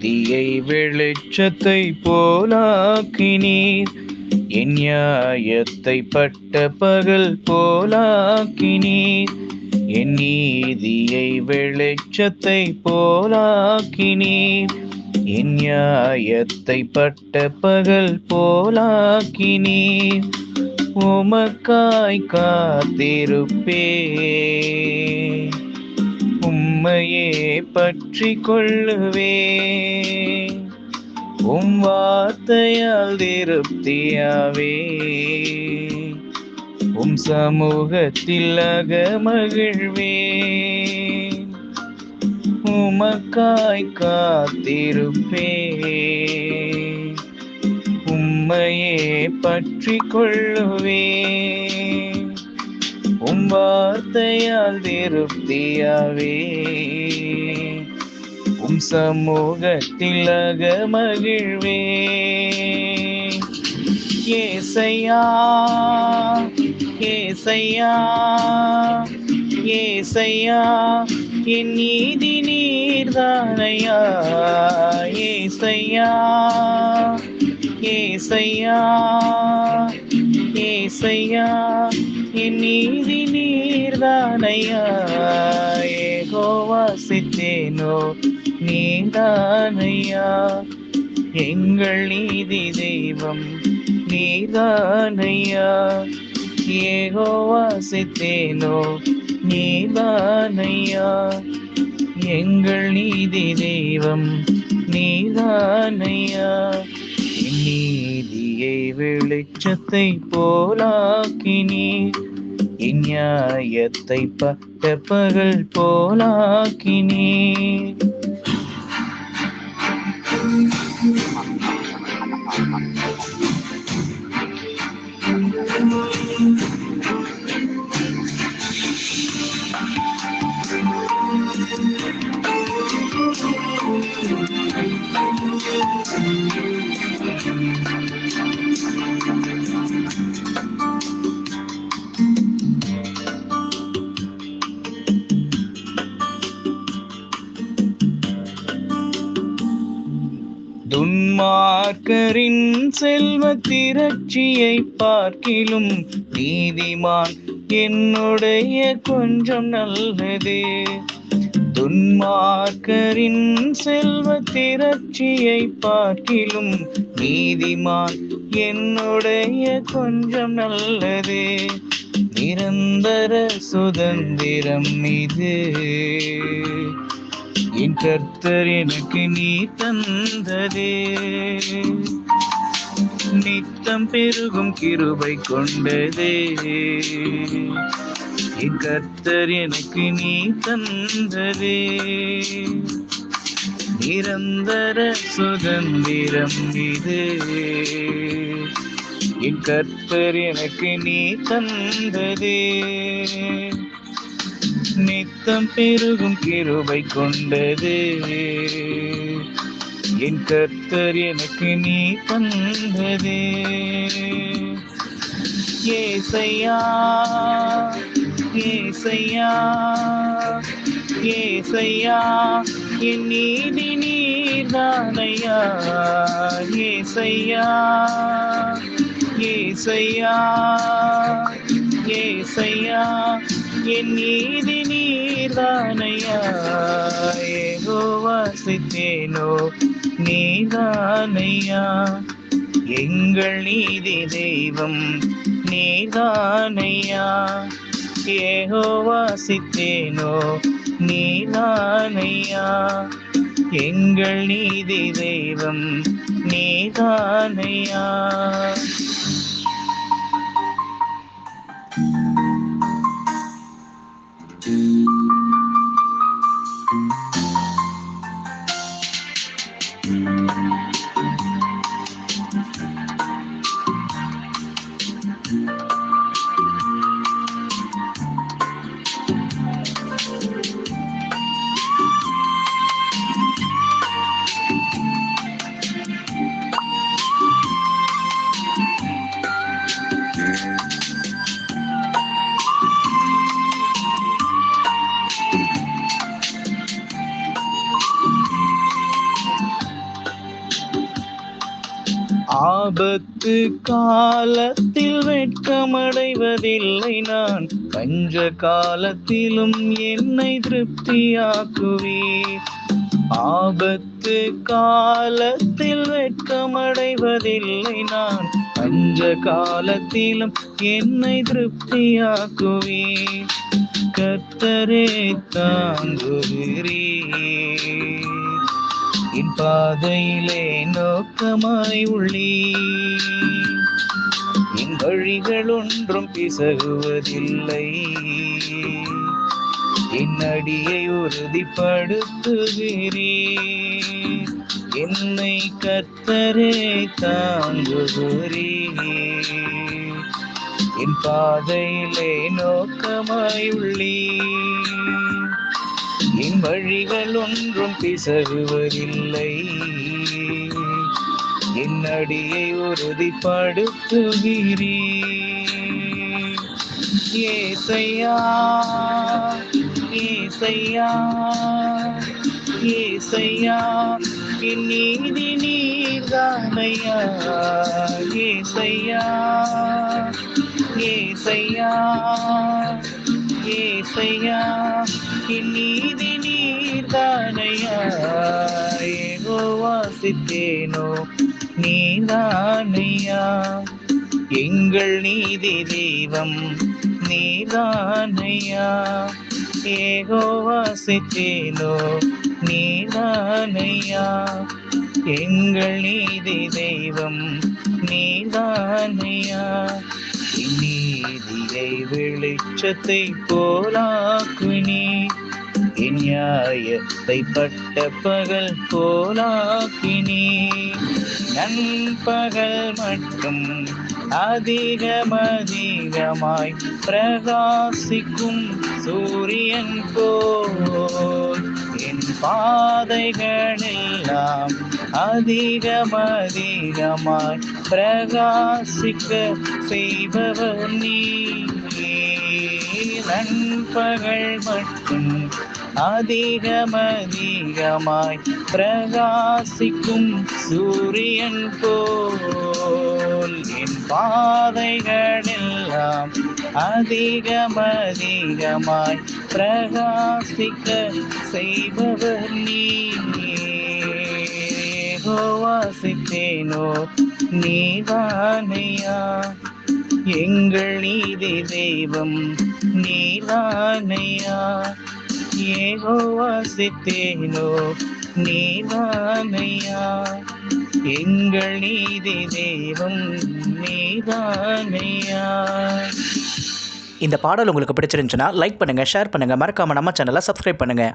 நீதியை வெளிச்சத்தை போலாக்கினீர். என் நியாயத்தை பட்ட பகல் போலாக்கினீர். என் நீதியை வெளிச்சத்தை போலாக்கினீர். என் நியாயத்தை பட்ட பகல் போலாக்கினீர். உமக்காய் காத்திருப்பே உம்மையே பற்றி கொள்ளுவே உம் வார்த்தையால் திருப்தியாவே. உம் சமூகத்தில் அகமகிழ்வே உமக்காய் காத்திருப்பே உம்மையே பற்றி கொள்ளுவே வார்த்தையால் திருப்தியாவே. உம் சமூகத்தில் அகமகிழ்வே ஏசையா ஏசையா ஏசையா என் நீதி நீர்தானையா ஏசையா ஏசையா ஏசையா என் நீதி நீர்தானையா? ஏகோவா சித்தேனோ நீதானையா எங்கள் நீதி தெய்வம் நீதானையா ஏகோவா சித்தேனோ நீதானையா எங்கள் நீதி தெய்வம் நீதானையா நீதி நீதியை வெளிச்சத்தை போலாக்கினீர். என் நியாயத்தை பட்ட பகல் போலாக்கினீர். துன்மார்க்கரின் செல்வ திரட்சியை பார்க்கிலும் நீதிமான் என்னுடைய கொஞ்சம் நல்லது. துன்மார்க்கரின் செல்வ திரட்சியை பார்க்கிலும் நீதிமான் என்னுடைய கொஞ்சம் நல்லது. நிரந்தர சுதந்திரம் இது. என் கர்த்தர் எனக்கு நீ தந்ததே. நித்தம் பெருகும் கிருபை கொண்டதே. என் கர்த்தர் எனக்கு நீ தந்ததே. நிரந்தர சுதந்திரம் இது. என் கர்த்தர் எனக்கு நீ தந்ததே. நித்தம் பெருகும் கிருபை கொண்டது. என் கர்த்தர் எனக்கு நீ தந்தது. ஏசையா ஏசையா ஏசையா என் நீதி நீர்தானையா. ஏசையா ஏசையா ஏசையா என் நீதி நீர்தானையா ஏகோவா சித்தேனோ நீதானையா எங்கள் நீதி தெய்வம் நீதானையா ஏகோ வாசித்தேனோ நீதானையா எங்கள் நீதி தெய்வம் நீதானையா Thank you. ஆபத்து காலத்தில் வெட்கமடைவதில்லை நான். பஞ்ச காலத்திலும் என்னை திருப்தியாக்குவே ஆபத்து காலத்தில் வெட்கமடைவதில்லை நான். பஞ்ச காலத்திலும் என்னை திருப்தியாக்குவே கத்தரே தாங்குகிறீர். என் பாதையிலே நோக்கமாய் உள்ளே என் வழிகள் ஒன்றும் பிசகுவதில்லை. என் அடியை உறுதிப்படுத்துகிறீ என்னை கத்தரே தாங்குகிறீ என் பாதையிலே நோக்கமாய் உள்ளே என் வழிகள் ஒன்றும் பிசகுவதில்லை என்னடியை உறுதிப்படுத்துகிறீ ஏசையா ஏசையா ஏசையா என் நீதி நீர்தானையா. ஏசையா ஏசையா ஏசையா. என் நீதி நீர்தானையா வாசித்தேனோ நீதானையா? எங்கள் நீதி தெய்வம் நீதானையா? ஏகோ வாசித்தேனோ நீதானையா? எங்கள் நீதி தெய்வம் நீதானையா? நீதியை வெளிச்சத்தை போலாக்குனே என் நியாயத்தை பட்ட பகல் போலாக்கினி நண்பகல் மட்டும் அதிகம் அதிகமாய் பிரகாசிக்கும் சூரியன் போல். என் பாதைகளெல்லாம் அதிகம் அதிகமாய் பிரகாசிக்க செய்பவர் நீ நண்பகல் மட்டும் அதிகம் அதிகமாய் பிரகாசிக்கும் சூரியன் போல். என் பாதைகளெல்லாம் அதிகம் அதிகமாய் பிரகாசிக்க செய்பவர் நீ வாசித்தேனோ நீதானையா? எங்கள் நீதி தெய்வம் நீதானையா? ஏகோ வாசித்தேனோ நீதானையா? எங்கள் நீதி தெய்வம் நீதானையா? இந்த பாடல் உங்களுக்கு பிடிச்சிருந்துச்சுன்னா லைக் பண்ணுங்கள் ஷேர் பண்ணுங்கள் மறக்காமல் நம்ம சேனலை சப்ஸ்கிரைப் பண்ணுங்கள்